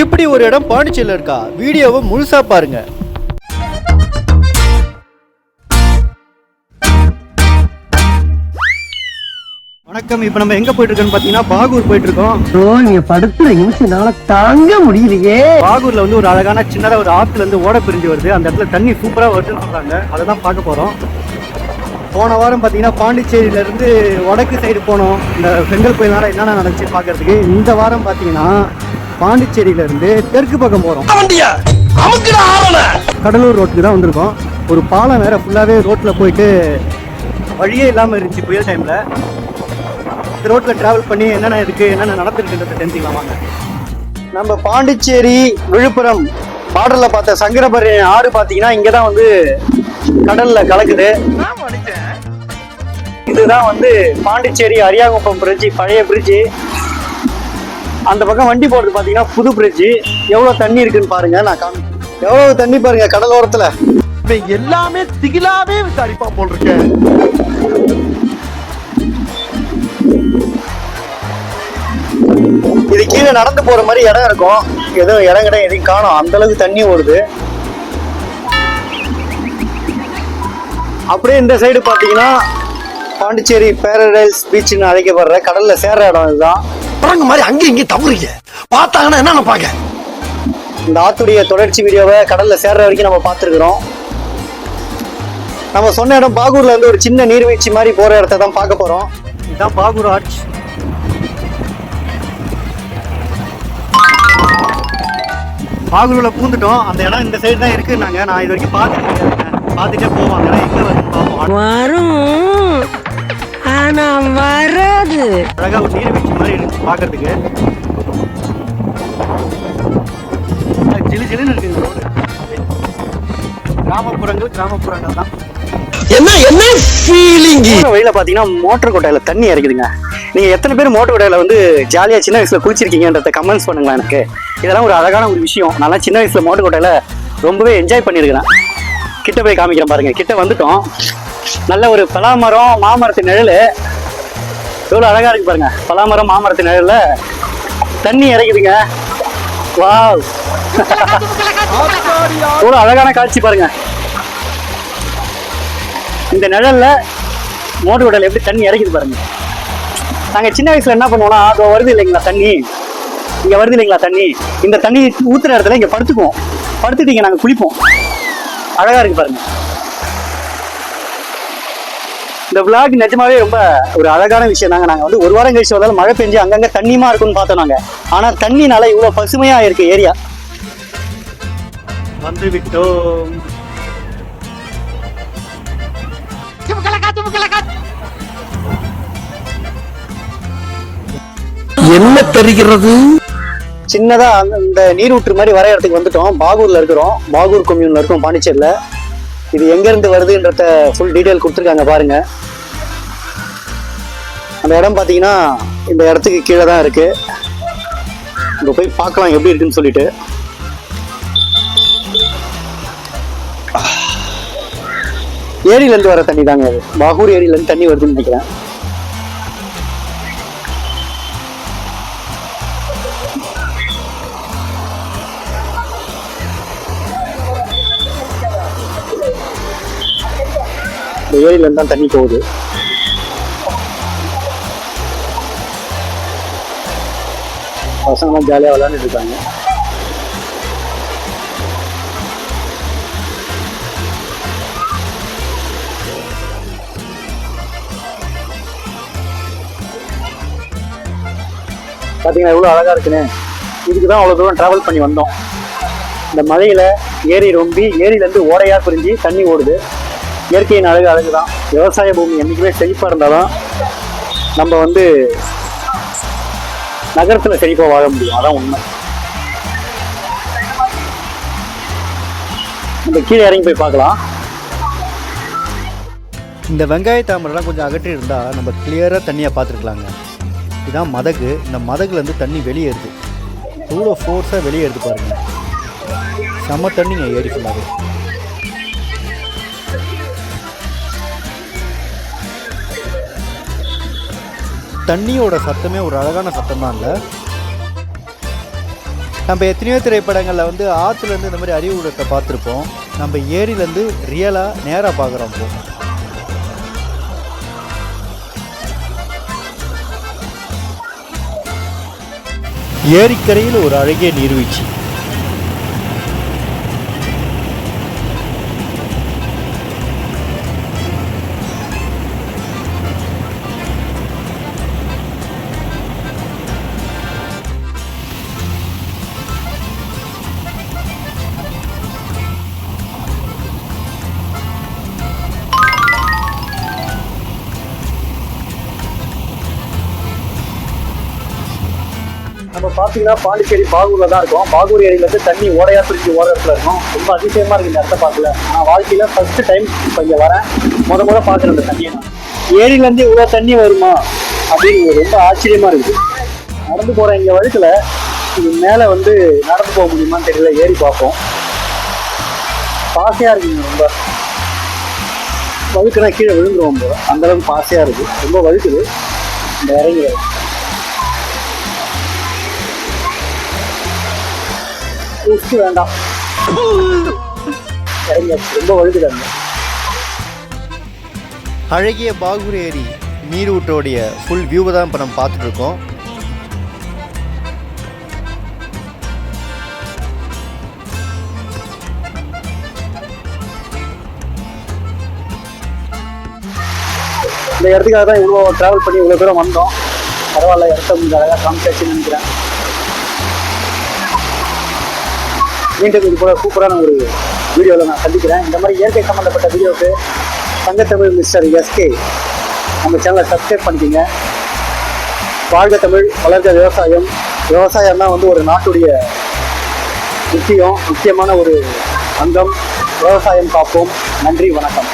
இப்படி ஒரு இடம் பாண்டிச்சேரியில் இருக்கா? வீடியோவை முழுசா பாருங்க. வணக்கம். இப்போ நம்ம எங்க போயிட்டு இருக்கோம்னு பார்த்தீங்கன்னா பாகூர் போயிட்டு இருக்கோம் ஐயோ நீங்க படுத்துற நிமிஷம்னால தாங்க முடியலையே. பாகூர்ல வந்து ஒரு அழகான சின்னதா ஒரு ஆத்துல இருந்து ஓட பிரிஞ்சு வருது. அந்த இடத்துல தண்ணி சூப்பரா வருதுன்னு சொல்றாங்க. அதை தான் பார்க்க போறோம். போன வாரம் பார்த்தீங்கன்னா பாண்டிச்சேரியில இருந்து வடக்கு சைடு போனோம். இந்த செங்கல் கோயில்னால என்னென்ன நடந்துச்சு பார்க்கறதுக்கு. இந்த வாரம் பார்த்தீங்கன்னா பாண்டிச்சேரியில இருந்து தெற்கு பக்கம் போறோம். கடலூர் ரோட்டுக்கு தான் வந்திருக்கோம். ஒரு பாலம் வேற ஃபுல்லாவே ரோட்ல போயிட்டு வழியே இல்லாம இருந்துச்சு புயல் டைம்ல இந்த ரோட்ல டிராவல் பண்ணி என்னென்ன இருக்கு என்னென்ன நடந்திருக்குன்றத தெரிஞ்சுக்கலாம் வாங்க. நம்ம பாண்டிச்சேரி விழுப்புரம் பார்டர்ல பார்த்த சங்கரபரி ஆறு பாத்தீங்கன்னா இங்கதான் வந்து கடல்ல கலக்குது. இதுதான் வந்து பாண்டிச்சேரி அரியாங்குப்பம் பிரிட்ஜ் பழைய பிரிட்ஜ் அந்த பக்கம் வண்டி போறது பாத்தீங்கன்னா புது பிரிட்ஜ் எவ்வளவு தண்ணி இருக்குன்னு பாருங்க நான் காமி எவ்வளவு தண்ணி பாருங்க கடலோரத்துல. எல்லாமே திகிலாவே விசாரிப்பான் போல் இருக்க. இது கீழே நடந்து போற மாதிரி இடம் இருக்கும். எதுவும் இடம் கிடம் எதையும் காணும். அந்த அளவுக்கு தண்ணி ஓடுது. அப்படியே இந்த சைடு பாத்தீங்கன்னா பாண்டிச்சேரி பேரடைஸ் பீச்னு அழைக்கப்படுற கடல்ல சேர்ற இடம் இதுதான். குரங்கு மாதிரி அங்கேயும் இங்கேயும் தவறுங்க. பார்த்தாங்கன்னா என்ன நினைப்பாங்க? இந்த ஆத்துடைய தொடர்ச்சி வீடியோவை கடல்ல சேர்ற வரைக்கும் நம்ம பார்த்துருக்குறோம். நம்ம சொன்ன இடம் பாகூர்ல இருந்து ஒரு சின்ன நீர்வீழ்ச்சி மாதிரி போற இடத்த தான் பார்க்க போறோம். இதுதான் பாகூர் ஆர்ச் பாகூர்ல பூந்துட்டோம். அந்த இடம் இந்த சைடு தான் இருக்குன்னாங்க நான் இது வரைக்கும் பார்த்துட்டு பார்த்துட்டே போவோம் அந்த இடம் எங்க பார்ப்போம். வரும். ஆனா வராது. அழகா ஒரு நீர்வீழ்ச்சி மாதிரி ஜிலு ஜிலுன்னு இருக்கு ரோடு. கிராமப்புறங்கள் கிராமப்புறங்கள் தான். என்ன என்ன ஃபீலிங் வழியில பாத்தீங்கன்னா மோட்டர் கொட்டையில தண்ணி இறக்குதுங்க. நீங்க எத்தனை பேர் மோட்டர் கொட்டையில வந்து ஜாலியா சின்ன வயசுல குளிச்சிருக்கீங்கன்றத கமெண்ட்ஸ் பண்ணுங்களேன் எனக்கு. இதெல்லாம் ஒரு அழகான ஒரு விஷயம். நல்லா சின்ன வயசுல மோட்டர் கொட்டையில ரொம்பவே என்ஜாய் பண்ணியிருக்கிறேன். கிட்ட போய் காமிக்கிறேன் பாருங்க. கிட்ட வந்துட்டோம். நல்ல ஒரு பலாமரம் மாமரத்து நிழல். எவ்வளோ அழகா இருக்கு பாருங்க. பலாமரம் மாமரத்து நிழல்ல தண்ணி இறக்குதுங்க. வாவ். எவ்வளோ அழகான காட்சி பாருங்க. இந்த நிழல்ல மோட்டர் விடல எப்படி தண்ணி இறக்குது பாருங்க. நாங்கள் சின்ன வயசுல என்ன பண்ணுவோம்னா அதோ வருது இல்லைங்களா தண்ணி? இங்கே வருது இல்லைங்களா தண்ணி? இந்த தண்ணி ஊற்றுற இடத்துல இங்கே படுத்துக்குவோம். படுத்துட்டு இங்கே நாங்கள் குளிப்போம். அழகா இருக்கு பாருங்கள் இந்த விளாக் நிஜமாவே ரொம்ப ஒரு அழகான விஷயம். தாங்க நாங்க வந்து ஒரு வாரம் கழிச்சு வந்தாலும் மழை பெஞ்சு அங்கங்க தண்ணிமா இருக்கும்னு பார்த்தோம் நாங்க. ஆனா தண்ணினால இவ்வளவு பசுமையா இருக்கு ஏரியா. வந்து விட்டோம் என்ன தெரிகிறது? சின்னதா அந்த- இந்த நீரூற்று மாதிரி வர இடத்துக்கு வந்துட்டோம். பாகூர்ல இருக்கிறோம். பாகூர் கொம்யூன்ல இருக்கோம் பாண்டிச்சேரியில. இது எங்க இருந்து வருதுன்றத ஃபுல் டீடைல் கொடுத்துருக்காங்க பாருங்க. அந்த இடம் பார்த்தீங்கன்னா இந்த இடத்துக்கு கீழே தான் இருக்கு. இங்க போய் பார்க்கலாம் எப்படி இருக்குன்னு சொல்லிட்டு. ஏரியிலேருந்து வர தண்ணி தாங்க அது பாகூர் ஏரியிலேருந்து தண்ணி வருதுன்னு நினைக்கிறேன். இந்த ஏரியில இருந்து தான் தண்ணி போகுது. பசங்களாம் ஜாலியாக விளையாண்டுட்டு இருக்காங்க. பார்த்தீங்கன்னா எவ்வளோ அழகா இருக்குன்னு. இதுக்கு தான் அவ்வளோ தூரம் ட்ராவல் பண்ணி வந்தோம். இந்த மழையில ஏரி ரொம்பி ஏரியிலேருந்து ஓடையாக பிரிஞ்சு தண்ணி ஓடுது. இயற்கையின் அழகு அழகு தான் விவசாய பூமி என்றைக்குமே செழிப்பாக இருந்தாலும் நம்ம வந்து நகரத்தில் செழிப்பாக வாழ முடியும். அதான் உண்மை. நம்ம கீழே இறங்கி போய் பார்க்கலாம். இந்த வெங்காய தாமரைலாம் கொஞ்சம் அகற்றி இருந்தால் நம்ம கிளியராக தண்ணியை பார்த்துருக்கலாங்க. இதுதான் மதகு. இந்த மதகுலேருந்து தண்ணி வெளியேறுது எவ்வளோ ஃபோர்ஸாக வெளியேறுது பாருங்கள் செம்ம தண்ணிங்க ஏரி ஃபுல்லாகவே தண்ணியோட சத்தமே ஒரு அழகான சத்தம் தான் இல்லை. நம்ம எத்தனையோ திரைப்படங்களில் வந்து ஆற்றுலேருந்து இந்த மாதிரி அறிவு ஊடகத்தை பார்த்துருப்போம். நம்ம ஏரியிலேருந்து ரியலாக நேராக பார்க்குறோம் ஏரிக்கரையில் ஒரு அழகிய நீர்வீழ்ச்சி. நம்ம பார்த்தீங்கன்னா பாண்டிச்சேரி பாகூர்ல தான் இருக்கும். பாகூர் ஏரியில இருந்து தண்ணி ஓடையா பிரிஞ்சு ஓர இடத்துல இருக்கும். ரொம்ப அதிசயமா இருக்கு இந்த இடத்த பார்க்கல. நான் வாழ்க்கையில ஃபர்ஸ்ட் டைம் இப்போ இங்க வரேன். முத முத பார்க்குறேன் இந்த தண்ணியை நான் ஏரியில இருந்து இவ்வளோ தண்ணி வருமா? அப்படின்னு ரொம்ப ஆச்சரியமா இருக்குது நடந்து போற இங்க வழுக்கல இது மேல வந்து நடந்து போக முடியுமான்னு தெரியல. ஏறி பார்ப்போம். பாசையா இருக்குங்க ரொம்ப. வழுக்குனா கீழே விழுந்துருவோம் போல. அந்த அளவுக்கு பாசையா இருக்கு. ரொம்ப வழுக்குது. இந்த இறங்கி உப்பு வேண்டாம். இறங்கியாச்சு ரொம்ப வழுக்குதாங்க. அழகிய பாகூர் ஏரி நீரூட்டோடைய ஃபுல் வியூவை தான் இப்போ நம்ம பார்த்துட்டு இருக்கோம். இந்த இடத்துக்காக தான் இவ்வளோ ட்ராவல் பண்ணி இவ்வளோ தூரம் வந்தோம். பரவாயில்ல இடத்த கொஞ்சம் அழகாக காமிச்சாச்சுன்னு நினைக்கிறேன். மீண்டும் இது போல சூப்பரான ஒரு வீடியோவில் நான் சந்திக்கிறேன். இந்த மாதிரி இயற்கை சம்மந்தப்பட்ட வீடியோவுக்கு தங்கத்தமிழ் மிஸ்டர் எஸ்கே நம்ம சேனலை சப்ஸ்கிரைப் பண்ணிக்கோங்க. வாழ்க தமிழ் வளர்ந்த விவசாயம். விவசாயம் தான் வந்து ஒரு நாட்டுடைய முக்கியம் முக்கியமான ஒரு அங்கம். விவசாயம் காப்போம். நன்றி வணக்கம்.